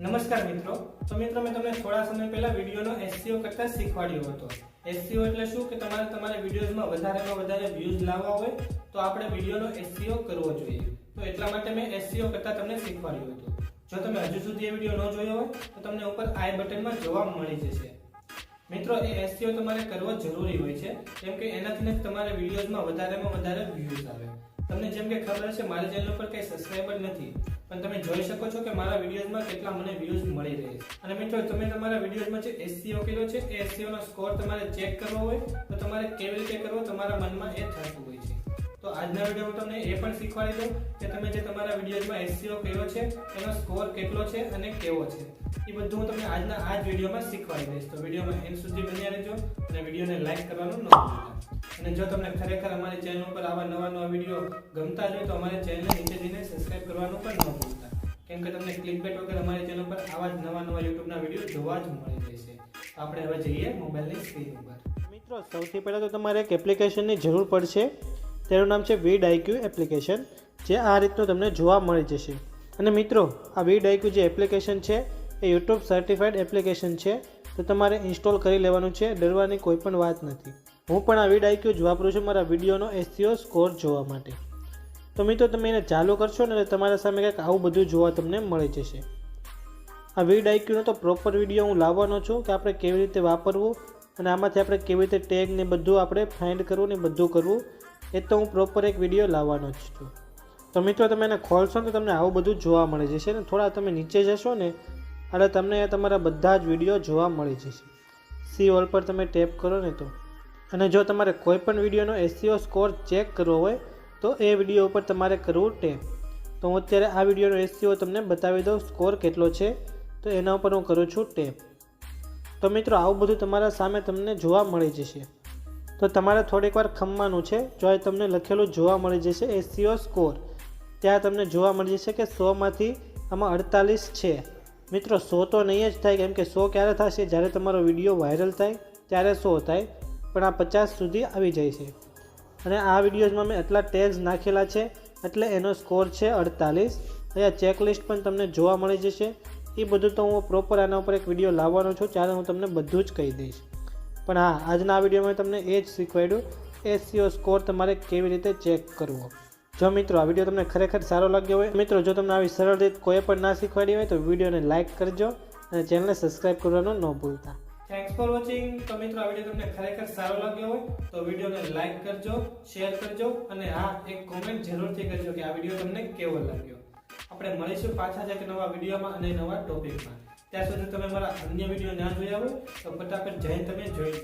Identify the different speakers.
Speaker 1: નમસ્કાર મિત્રો. તો મિત્રો, મેં તમને થોડા સમય પહેલા વિડીયોનો એસસીઓ કરતા શીખવાડ્યો હતો. એસસીઓ એટલે શું? કે તમારે તમારા વિડીયોઝમાં વધારેમાં વધારે વ્યૂઝ લાવવા હોય, તો આપણે વિડીયોનો એસસીઓ કરવો જોઈએ. તો એટલા માટે મેં એસસીઓ કરતા તમને શીખવાડ્યું હતું. જો તમે હજુ સુધી એ વીડિયો ન જોયો હોય, તો તમને ઉપર આઈ બટનમાં જોવા મળી જશે. મિત્રો, એ એસસીઓ તમારે કરવો જરૂરી હોય છે, કેમ કે એનાથી તમારા વિડીયોઝમાં વધારેમાં વધારે વ્યૂઝ આવે. તમને જેમ કે ખબર હશે, મારી ચેનલ પર કઈ સબસ્ક્રાઇબર નથી, પણ તમે જોઈ શકો છો કે મારા વિડીયોઝમાં કેટલા મને વ્યૂઝ મળી રહે છે. અને મિત્રો, તમે તમારા વિડીયોઝમાં જે એસસીઓ કર્યો છે, એ એસસીઓનો સ્કોર તમારે ચેક કરવો હોય, તો તમારે કેવી રીતે કરવો, તમારા મનમાં એ થતું હોય છે. તો આજના વીડિયો હું તમને એ પણ શીખવાડી દઉં કે તમે જે તમારા વિડીયોઝમાં એસસીઓ કર્યો છે, એનો સ્કોર કેટલો છે અને કેવો છે. એ બધું હું તમને આજના આ જ વિડીયોમાં શીખવાડી દઈશ. તો વિડીયોમાં એન્ડ સુધી બન્યા રહેજો અને વિડીયોને લાઈક કરવાનું ન ભૂલતા. અને જો તમને ખરેખર અમારી ચેનલ ઉપર આવા નવા નવા વીડિયો ગમતા જ હોય તો અમારી ચેનલ નીચે જઈને સબસ્ક્રાઇબ કરવાનું પણ ન ભૂલતા. કેમ કે તમને ક્લિક વગર અમારી ચેનલ પર આવા જ નવા નવા યુટ્યુબના વીડિયો જોવા જ મળી રહેશે આપણે હવે જઈએ મોબાઈલની સ્ક્રીન ઉપર. મિત્રો, સૌથી પહેલાં તો તમારે એક એપ્લિકેશનની જરૂર પડશે. તેનું નામ છે વીડ આઈક્યુ એપ્લિકેશન જે આ રીતનું તમને જોવા મળી જશે. અને મિત્રો, આ વીડ આઈક્યુ જે એપ્લિકેશન છે, એ યુટ્યુબ સર્ટિફાઈડ એપ્લિકેશન છે. તો તમારે ઇન્સ્ટોલ કરી લેવાનું છે, ડરવાની કોઈ પણ વાત નથી. હું પણ આ વિડ આઈક્યુ જ વાપરું છું મારા વિડીયોનો એસસીઓ સ્કોર જોવા માટે. તો મિત્રો, તમે એને ચાલુ કરશો ને તમારા સામે કંઈક આવું બધું જોવા તમને મળી જશે. આ વિડ આઈક્યુનો તો પ્રોપર વીડિયો હું લાવવાનો છું કે આપણે કેવી રીતે વાપરવું અને આમાંથી આપણે કેવી રીતે ટેગ ને બધું આપણે ફાઇન્ડ કરવું ને બધું કરવું, એ તો હું પ્રોપર એક વીડિયો લાવવાનો જ છું. તો મિત્રો, તમે એને ખોલશો તો તમને આવું બધું જોવા મળી જશે ને થોડા તમે નીચે જશો ને, એટલે તમને તમારા બધા જ વીડિયો જોવા મળી જશે. સી ઓલ પર તમે ટેપ કરો ને તો. અને જો તમારે કોઈ પણ વિડીયોનો એસસીઓ સ્કોર ચેક કરવો હોય, તો એ વીડિયો ઉપર તમારે કરવું ટેપ તો હું અત્યારે આ વિડીયોનો એસસીઓ તમને બતાવી દઉં સ્કોર કેટલો છે, તો એના ઉપર હું કરું છું ટેપ તો મિત્રો, આવું બધું તમારા સામે તમને જોવા મળી જશે. તો તમારે થોડીક વાર ખમવાનું છે, જો એ તમને લખેલું જોવા મળી જશે એસસીઓ સ્કોર. ત્યાં તમને જોવા મળી જશે કે સોમાંથી આમાં અડતાલીસ છે. મિત્રો, સો તો નહીં જ થાય, કેમ કે સો ક્યારે થશે? જ્યારે તમારો વીડિયો વાયરલ થાય, ત્યારે સો થાય. પણ આ પચાસ સુધી આવી જાય છે. અને આ વિડીયોઝમાં મેં એટલા ટેગ્સ નાખેલા છે, એટલે એનો સ્કોર છે અડતાલીસ. અહીંયા ચેકલિસ્ટ પણ તમને જોવા મળી જશે. એ બધું તો હું પ્રોપર આના ઉપર એક વીડિયો લાવવાનો છું ત્યારે હું તમને બધું જ કહી દઈશ. પણ હા, આજના આ વિડીયોમાં તમને એ જ શીખવાડ્યું, એસસીઓ સ્કોર તમારે કેવી રીતે ચેક કરવો. જો મિત્રો આ વીડિયો તમને ખરેખર સારો લાગ્યો હોય, મિત્રો જો તમને આવી સરળ રીત કોઈ પણ ના શીખવાડી હોય તો વિડીયોને લાઇક કરજો અને ચેનલને સબસ્ક્રાઈબ કરવાનું ન ભૂલતા. થેન્ક્સ ફોર વોચિંગ તો મિત્રો, આ વીડિયો તમને ખરેખર સારો લાગ્યો હોય, તો વિડીયોને લાઇક કરજો શેર કરજો, અને હા, એક કોમેન્ટ જરૂરથી કરજો કે આ વીડિયો તમને કેવો લાગ્યો. આપણે મળીશું પાછા જ એક નવા વિડીયોમાં અને નવા ટોપિકમાં ત્યાં સુધી તમે મારા અન્ય વીડિયો ના જોયા હોય, તો ફટાફટ જઈને તમે જોઈ